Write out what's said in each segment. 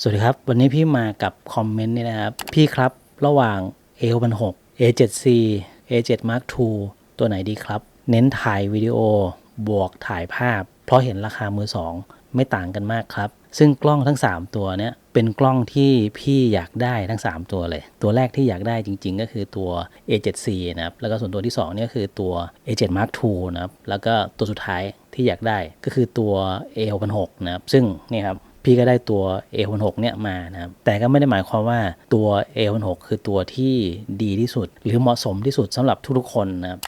สวัสดีครับ วันนี้พี่มากับคอมเมนต์นี่นะครับ พี่ครับระหว่าง a 6 0 6 A7C A7 Mark II ตัวไหนดีครับ เน้นถ่ายวิดีโอบวกถ่ายภาพ เพราะเห็นราคามือ2ไม่ต่างกันมากครับ ซึ่งกล้องทั้ง 3 ตัวเนี้ยเป็นกล้องที่พี่อยากได้ทั้ง 3 ตัวเลย ตัวแรกที่อยากได้จริง ๆ ก็คือตัว A7C นะครับ แล้วก็ส่วนตัวที่2เนี่ยคือตัว A7 Mark II นะครับ แล้วก็ตัวสุดท้ายที่อยากได้ก็คือตัว A606 นะครับ ซึ่งนี่ครับ พี่ก็ได้ตัว A16 เนี่ยมานะครับแต่ก็ไม่ได้หมายความว่าตัว A16 คือตัวที่ดีที่สุด หรือเหมาะสมที่สุดสำหรับทุกๆคนนะครับ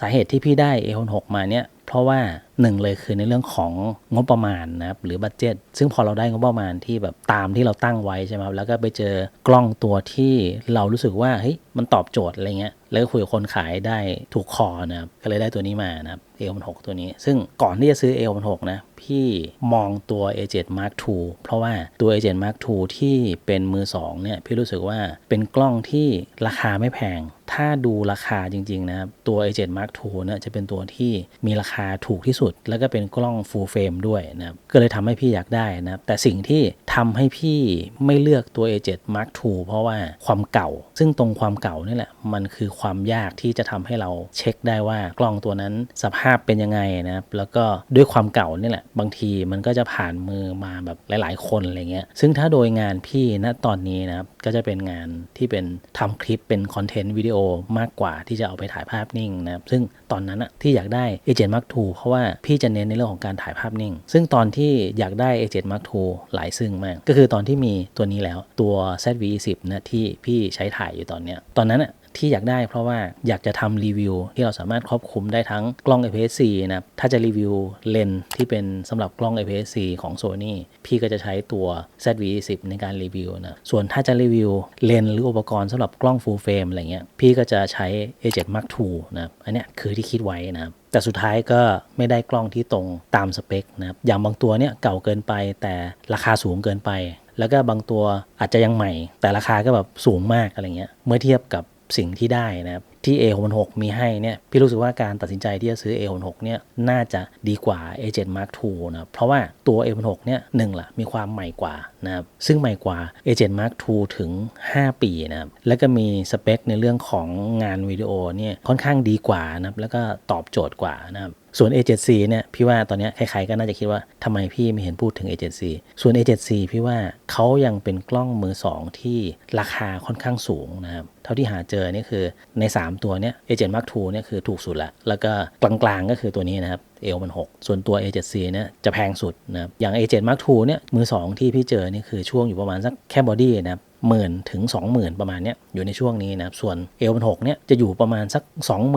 สาเหตุที่พี่ได้ A16 มาเนี่ยเพราะว่า หนึ่งเลยคือในเรื่องของงบประมาณนะครับหรือบัตเจ็ตซึ่งพอเราได้งบประมาณที่แบบตามที่เราตั้งไว้ใช่ไหมครับแล้วก็ไปเจอกล้องตัวที่เรารู้สึกว่าเฮ้ยมันตอบโจทย์อะไรเงี้ยแล้วก็คุยกับคนขายได้ถูกคอนะครับก็เลยได้ตัวนี้มานะครับ A6 ตัวนี้ ซึ่งก่อนที่จะซื้อ A6 นะพี่มองตัว A7 Mark II เพราะว่าตัว A7 Mark II ที่เป็นมือ2เนี่ยพี่รู้สึกว่าเป็นกล้องที่ราคาไม่แพง ถ้าดูราคาจริงๆนะครับตัว A7 Mark II เนี่ยจะเป็นตัวที่มีราคาถูกที่สุดแล้วก็เป็นกล้อง full frame ด้วยนะครับก็เลยทำให้พี่อยากได้นะครับแต่สิ่งที่ทำให้พี่ไม่เลือกตัว A7 Mark II เพราะว่าความเก่า ซึ่งตรงความเก่านี่แหละ มันคือความยากที่จะทำให้เราเช็คได้ว่ากล้องตัวนั้นสภาพเป็นยังไงนะครับแล้วก็ด้วยความเก่านี่แหละ บางทีมันก็จะผ่านมือมาแบบหลาย ๆ คนอะไรเงี้ยซึ่งถ้าโดยงานพี่ณตอนนี้นะครับก็จะเป็นงานที่เป็นทำคลิปเป็นคอนเทนต์วิดีโอมากกว่าที่จะเอาไปถ่ายภาพนิ่งนะครับซึ่งตอนนั้นอะที่อยากได้ A7 Mark II เพราะว่าพี่จะเน้นในเรื่องของการถ่ายภาพนิ่ง ซึ่งตอนที่อยากได้ A7 Mark II หลายซึ่งมาก ก็คือตอนที่มีตัวนี้แล้วตัว ZV-10 นะที่พี่ใช้ถ่ายอยู่ตอนเนี้ยตอนนั้นอะที่อยากได้เพราะว่าอยากจะทำรีวิว ที่เราสามารถครอบคลุมได้ทั้งกล้อง APS-C นะถ้าจะรีวิวเลนส์ที่เป็นสำหรับกล้อง APS-C ของ Sony พี่ก็จะใช้ตัว ZV-10 ในการรีวิวนะส่วนถ้าจะรีวิวเลนส์หรืออุปกรณ์สำหรับกล้อง full frame อะไรเงี้ยพี่ก็จะใช้ A7 Mark II นะอันเนี้ยคือที่คิดไว้นะครับ แต่สุดท้ายก็ไม่ได้กล้องที่ตรงตามสเปคนะครับอย่างบางตัวเนี่ยเก่าเกินไปแต่ราคาสูงเกินไป แล้วก็บางตัวอาจจะยังใหม่ แต่ราคาก็แบบสูงมากอะไรเงี้ยเมื่อเทียบกับ สิ่งที่ได้นะครับที่ A66 มีให้เนี่ยพี่รู้สึกว่าการตัดสินใจที่จะซื้อ A66 เนี่ยน่าจะดีกว่า A7 Mark II นะเพราะว่าตัว A66 เนี่ยหนึ่งละมีความใหม่กว่านะครับซึ่งใหม่กว่า A7 Mark II ถึง 5 ปีนะครับแล้วก็มีสเปคในเรื่องของงานวิดีโอเนี่ยค่อนข้างดีกว่านะครับแล้วก็ตอบโจทย์กว่านะครับ ส่วน A7C เนี่ยพี่ว่าตอนนี้ใครๆก็น่าจะคิดว่าทำไมพี่ไม่เห็นพูดถึง A7C ส่วน A7C พี่ว่าเขายังเป็นกล้องมือ 2 ที่ราคาค่อนข้างสูงนะครับเท่าที่หาเจอนี่คือใน 3 ตัวเนี่ย A7 Mark II เนี่ยคือถูกสุดละ แล้วก็กลางๆก็คือตัวนี้นะครับเอลมัน 6 ส่วนตัว A7C เนี่ยจะแพงสุดนะครับอย่าง A7 Mark II เนี่ยมือ 2 ที่พี่เจอนี่คือช่วงอยู่ประมาณสักแค่บอดี้นะครับ หมื่นถึง 20,000 ประมาณเนี้ยอยู่ในช่วงนี้นะครับส่วน a อ6เนี่ยจะอยู่ประมาณสัก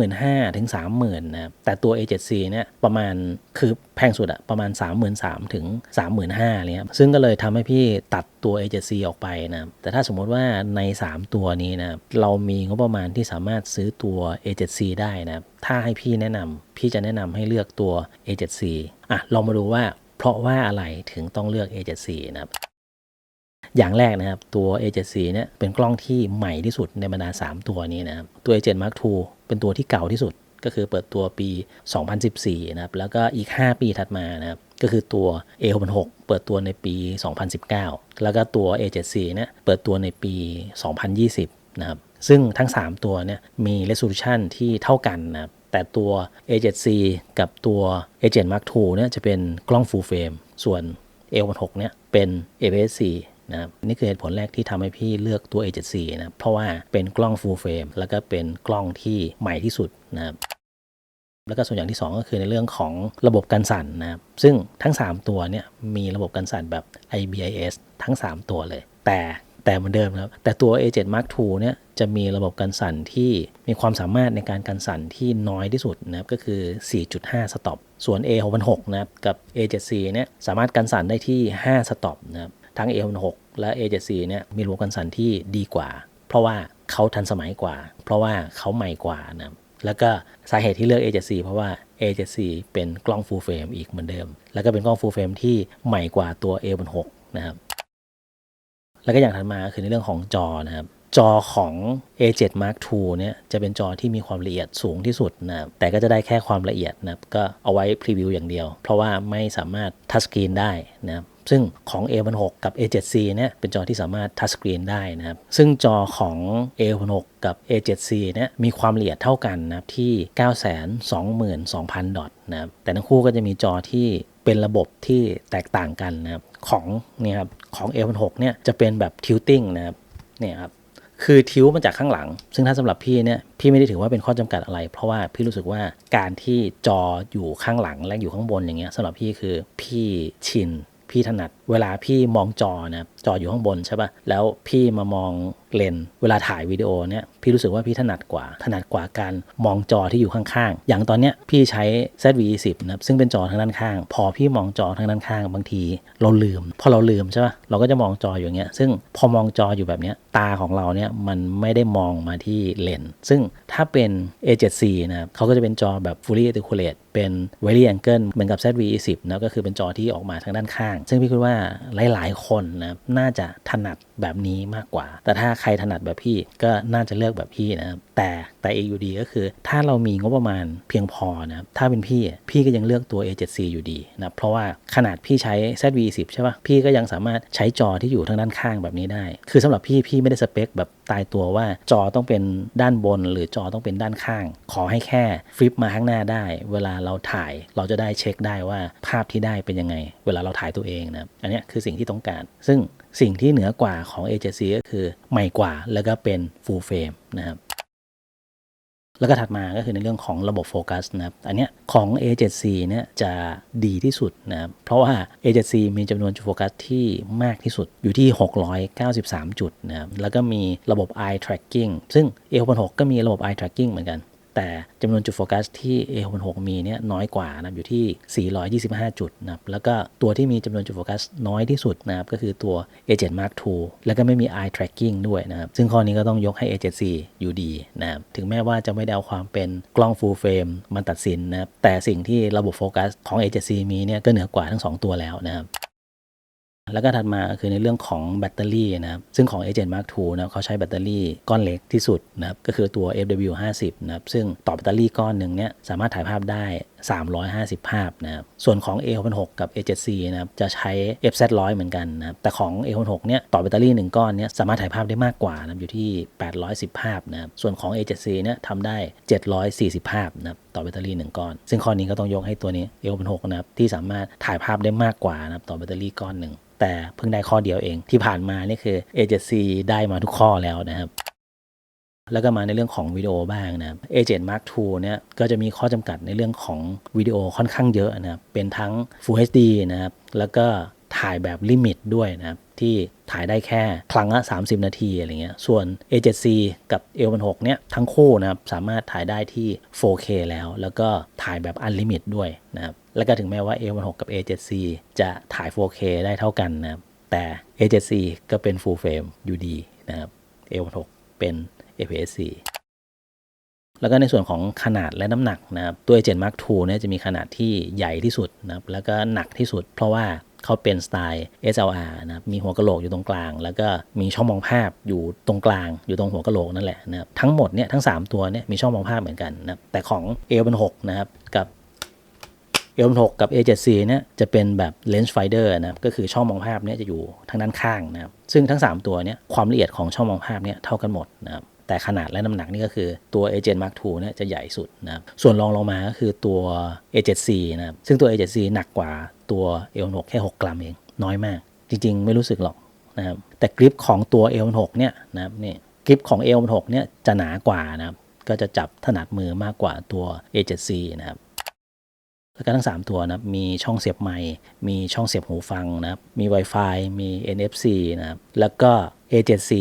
25,000ถึง30,000นะครับแต่ตัว A7C เนี่ยประมาณคือแพงสุดอะประมาณ 33,000ถึง35,000อะไรเงี้ยซึ่งก็เลยทำให้พี่ตัดตัว A7C ออกไปนะครับแต่ถ้าสมมติว่าใน 3 ตัวนี้นะครับเรามีงบประมาณที่สามารถซื้อตัว A7C ได้นะครับถ้าให้พี่แนะนำพี่จะแนะนำให้เลือกตัว A7C อะลองมาดูว่าเพราะว่าอะไรถึงต้องเลือก A7C นะครับ อย่างแรกนะครับตัว A7C เนี่ยเป็นกล้องที่ใหม่ที่สุดในบรรดา 3 ตัวนี้นะครับตัว A7 Mark II เป็นตัวที่เก่าที่สุดก็คือเปิดตัวปี 2014 นะครับ แล้วก็อีก 5 ปีถัดมานะครับ ก็คือตัว A66 เปิดตัวในปี 2019 แล้วก็ตัว A7C เนี่ยเปิดตัวในปี 2020 นะครับ ซึ่งทั้ง 3 ตัวเนี่ยมี resolution ที่เท่ากันนะครับ แต่ตัว A7C กับตัว A7 Mark II เนี่ยจะเป็นกล้อง full frame ส่วน A16 เนี่ยเป็น APS-C นะครับนี่คือเหตุผลแรกที่ทำให้พี่เลือกตัว A7C นะครับเพราะว่าเป็นกล้อง full frame แล้วก็เป็นกล้องที่ใหม่ที่สุดนะครับแล้วก็ส่วนอย่างที่ 2 ก็คือในเรื่องของระบบการสั่นนะครับซึ่งทั้ง 3 ตัวเนี่ยมีระบบการสั่นแบบ IBIS ทั้ง 3 ตัวเลย แต่แต่เหมือนเดิมครับแต่ตัว A7 Mark II เนี่ยจะมีระบบการสั่นที่มีความสามารถในการการสั่นที่น้อยที่สุดนะครับก็คือ 4.5 สต็อปส่วน A606 นะครับกับ A7C เนี่ยสามารถการสั่นได้ที่ 5 สต็อปนะครับ ทั้ง A6 และ A7C เนี่ยมีระบบการสั่นที่ดีกว่า เพราะว่าเขาทันสมัยกว่า เพราะว่าเขาใหม่กว่านะแล้วก็สาเหตุที่เลือก A7C เพราะว่า A7C เป็นกล้อง full frame อีกเหมือนเดิม แล้วก็เป็นกล้อง full frame ที่ใหม่กว่าตัว A6 นะครับแล้วก็อย่างถัดมาคือในเรื่องของจอนะครับจอของ A7 Mark II เนี่ยจะเป็นจอที่มีความละเอียดสูงที่สุดนะแต่ก็จะได้แค่ความละเอียดนะก็เอาไว้พรีวิวอย่างเดียว เพราะว่าไม่สามารถทัชสกรีนได้นะ ซึ่งของ A16 กับ A7C เนี่ยเป็นจอที่สามารถทัชสกรีนได้นะครับ ซึ่งจอของ A16 กับ A7C เนี่ยมีความละเอียดเท่ากันนะครับที่ 922,000 ดอทนะครับแต่ทั้งคู่ก็จะมีจอที่เป็นระบบที่แตกต่างกันนะครับของเนี่ยครับของ A16 เนี่ยจะเป็นแบบ tilting นะครับเนี่ยครับคือทิวมาจากข้างหลัง ซึ่งถ้าสำหรับพี่เนี่ย พี่ไม่ได้ถือว่าเป็นข้อจำกัดอะไร เพราะว่าพี่รู้สึกว่าการที่จออยู่ข้างหลังและอยู่ข้างบนอย่างเงี้ยสำหรับพี่คือพี่ชิน พี่ถนัด เวลาพี่มองจอนะจออยู่ข้างบนใช่ปะ่ะแล้วพี่มามองเลนเวลาถ่ายวิดีโอเนี่ยพี่รู้สึกว่าพี่ถนัดกว่า ถนัดกว่าการมองจอที่อยู่ข้างๆ อย่างตอนเนี้ยพี่ใช้ ZV-10 นะครับซึ่งเป็นจอทางด้านข้าง พอพี่มองจอทางด้านข้าง บางทีเราลืม พอเราลืมใช่ปะ่ะเราก็จะมองจออยู่อย่างเงี้ยซึ่งพอมองจออยู่แบบเนี้ยตาของเราเนี่ยมันไม่ได้มองมาที่เลนซึ่งถ้าเป็น A7C นะครับเขาก็จะเป็นจอแบบ fully articulate เป็น very angle เหมือนกับ ZV-10 นะก็คือเป็นจอที่ออกมาทางด้านข้าง ซึ่งพี่คิดว่าหลาย ๆ คนนะน่าจะถนัดแบบนี้มากกว่า แต่ถ้าใครถนัดแบบพี่ก็น่าจะเลือกแบบพี่นะครับแต่แต่เอกอยู่ดีก็คือถ้าเรามีงบประมาณเพียงพอนะถ้าเป็นพี่พี่ก็ยังเลือกตัว A7C อยู่ดีนะเพราะว่าขนาดพี่ใช้ ZV-10 ใช่ปะพี่ก็ยังสามารถใช้จอที่อยู่ทางด้านข้างแบบนี้ได้ คือสำหรับพี่พี่ไม่ได้สเปคแบบ ตายตัวว่าจอต้องเป็นด้านบน หรือจอต้องเป็นด้านข้าง ขอให้แค่ฟลิปมาข้างหน้าได้ เวลาเราถ่ายเราจะได้เช็คได้ว่าภาพที่ได้เป็นยังไง เวลาเราถ่ายตัวเองนะอันนี้คือสิ่งที่ต้องการ ซึ่งสิ่งที่เหนือกว่าของ A7C ก็คือใหม่กว่าแล้วก็เป็น full frame นะครับ แล้วก็ถัดมาก็คือในเรื่องของระบบโฟกัสนะครับ อันเนี้ยของ A7C เนี่ยจะดีที่สุดนะครับเพราะว่า A7C มีจำนวนจุดโฟกัสที่มากที่สุดอยู่ที่ 693 จุดนะครับแล้วก็มีระบบ eye tracking ซึ่ง A66 ก็มีระบบ eye tracking เหมือนกัน แต่จำนวนจุดโฟกัสที่ A66 มีเนี่ยน้อยกว่านะครับอยู่ที่ 425 จุดนะครับแล้วก็ตัวที่มีจำนวนจุดโฟกัสน้อยที่สุดนะครับก็คือตัว A7 Mark II แล้วก็ไม่มี eye tracking ด้วยนะครับซึ่งข้อนี้ก็ต้องยกให้ A7C อยู่ดีนะครับถึงแม้ว่าจะไม่ได้เอาความเป็นกล้อง full frame มันตัดสินนะครับแต่สิ่งที่ระบบโฟกัสของ A7C มีเนี่ยก็เหนือกว่าทั้ง 2 ตัวแล้วนะครับ แล้วก็ถัดมาคือในเรื่องของแบตเตอรี่นะครับซึ่งของ A7 Mark II นะเขาใช้แบตเตอรี่ก้อนเล็กที่สุดนะครับก็คือตัว FW50 นะครับซึ่งต่อแบตเตอรี่ก้อนหนึ่งเนี่ยสามารถถ่ายภาพได้350 ภาพนะครับ ส่วนของ A66 กับ A7C นะครับ จะใช้ FZ100 เหมือนกันนะครับ แต่ของ A66 เนี่ย ต่อแบตเตอรี่ 1 ก้อนเนี่ย สามารถถ่ายภาพได้มากกว่านะครับอยู่ที่ 810 ภาพนะครับ ส่วนของ A7C เนี่ยทำได้ 740 ภาพนะครับ ต่อแบตเตอรี่ 1 ก้อน ซึ่งข้อนี้ก็ต้องยกให้ตัวนี้ A66 นะครับ ที่สามารถถ่ายภาพได้มากกว่านะครับ ต่อแบตเตอรี่ก้อนหนึ่ง แต่เพิ่งได้ข้อเดียวเอง ที่ผ่านมานี่คือ A7C ได้มาทุกข้อแล้วนะครับ แล้วก็มาในเรื่องของวิดีโอบ้างนะครับ A7 Mark II เนี่ยก็จะมีข้อจำกัดในเรื่องของวิดีโอค่อนข้างเยอะนะครับเป็นทั้ง Full HD นะครับแล้วก็ถ่ายแบบลิมิตด้วยนะครับที่ถ่ายได้แค่ครั้งละ 30 นาทีอะไรเงี้ย ส่วน A7C กับ A16 เนี่ยทั้งคู่นะครับสามารถถ่ายได้ที่ 4K แล้ว แล้วก็ถ่ายแบบอันลิมิตด้วยนะครับ แล้วก็ถึงแม้ว่า A16 กับ A7C จะถ่าย 4K ได้เท่ากันนะครับ แต่ A7C ก็เป็น Full Frame อยู่ดีนะครับ A16 เป็น APS-C แล้วก็ในส่วนของขนาดและน้ำหนักนะครับตัว A7 Mark II เนี่ยจะมีขนาดที่ใหญ่ที่สุดนะครับแล้วก็หนักที่สุด เพราะว่าเขาเป็นสไตล์ SLR นะครับมีหัวกะโหลกอยู่ตรงกลาง แล้วก็มีช่องมองภาพอยู่ตรงกลาง อยู่ตรงหัวกะโหลกนั่นแหละนะครับทั้งหมดเนี่ยทั้ง 3 ตัวเนี่ยมีช่องมองภาพเหมือนกันนะครับแต่ของ A16 นะครับกับ A16 กับ A7C เนี่ยจะเป็นแบบ lens finder นะครับก็คือช่องมองภาพเนี่ยจะอยู่ทางด้านข้างนะครับซึ่งทั้ง 3 ตัวเนี่ยความละเอียดของช่องมองภาพเนี่ยเท่ากันหมดนะครับ แต่ขนาดและน้ำหนักนี่ก็คือตัว A7 Mark II เนี่ยจะใหญ่สุดนะครับส่วนรองลงมาก็คือตัว A7C นะครับซึ่งตัว A7C หนักกว่าตัว A6 แค่ 6 กรัมเองน้อยมาก จริง ๆ ไม่รู้สึกหรอกนะครับแต่กริปของตัว A6 เนี่ยนะครับนี่กริปของ A6 เนี่ยจะหนากว่านะครับก็จะจับถนัดมือมากกว่าตัว A7C นะครับแล้วก็ทั้ง 3 ตัวนะครับมีช่องเสียบไมค์มีช่องเสียบหูฟังนะครับมี Wi-Fi มี NFC นะครับแล้วก็ A7C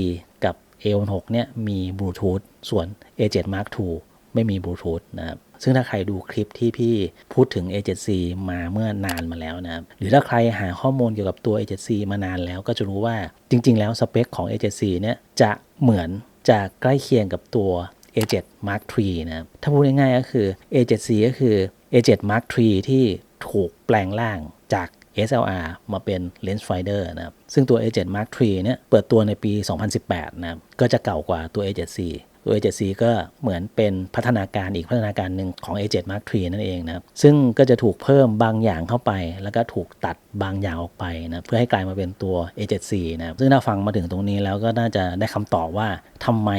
A16 เนี่ยมีบลูทูธส่วน A7 Mark II ไม่มีบลูทูธนะครับซึ่งถ้าใครดูคลิปที่พี่พูดถึง A7C มาเมื่อนานมาแล้วนะครับ หรือถ้าใครหาข้อมูลเกี่ยวกับตัว A7C มานานแล้วก็จะรู้ว่าจริง ๆ แล้วสเปคของ A7C เนี่ยจะเหมือนจะใกล้เคียงกับตัว A7 Mark III นะครับ ถ้าพูดง่ายๆก็คือ A7C ก็คือ A7 Mark III ที่ถูกแปลงร่างจาก SLR มาเป็น Lens Finder นะครับ ซึ่งตัว A7 Mark III เนี่ยเปิดตัวในปี 2018 นะครับ ก็จะเก่ากว่าตัว A7C ตัว A7C ก็เหมือนเป็นพัฒนาการอีกพัฒนาการหนึ่งของ A7 Mark III นั่นเองนะครับ ซึ่งก็จะถูกเพิ่มบางอย่างเข้าไป แล้วก็ถูกตัดบางอย่างออกไปนะเพื่อให้กลายมาเป็นตัว A7C นะครับซึ่งถ้าฟังมาถึงตรงนี้แล้วก็น่าจะได้คำตอบว่าทำไม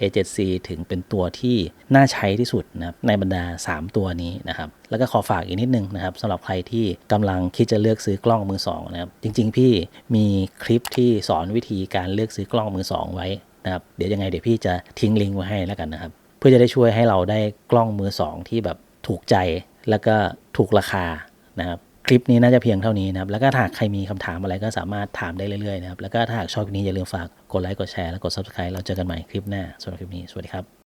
A7C ถึงเป็นตัวที่น่าใช้ที่สุดนะครับในบรรดา 3 ตัวนี้นะครับแล้วก็ขอฝากอีกนิดนึงนะครับสำหรับใครที่กำลังคิดจะเลือกซื้อกล้องมือสองนะครับจริง ๆ พี่มีคลิปที่สอนวิธีการเลือกซื้อกล้องมือสองไว้นะครับเดี๋ยวยังไงเดี๋ยวพี่จะทิ้งลิงก์ไว้ให้แล้วกันนะครับเพื่อจะได้ช่วยให้เราได้กล้องมือสองที่แบบถูกใจแล้วก็ถูกราคานะครับ คลิปนี้น่าจะเพียงเท่านี้นะครับ แล้วก็ถ้าหากใครมีคำถามอะไรก็สามารถถามได้เรื่อยๆนะครับ แล้วก็ถ้าหากชอบคลิปนี้อย่าลืมฝากกดไลค์ กดแชร์ และกด subscribe เราเจอกันใหม่คลิปหน้าสำหรับคลิปนี้ สวัสดีครับ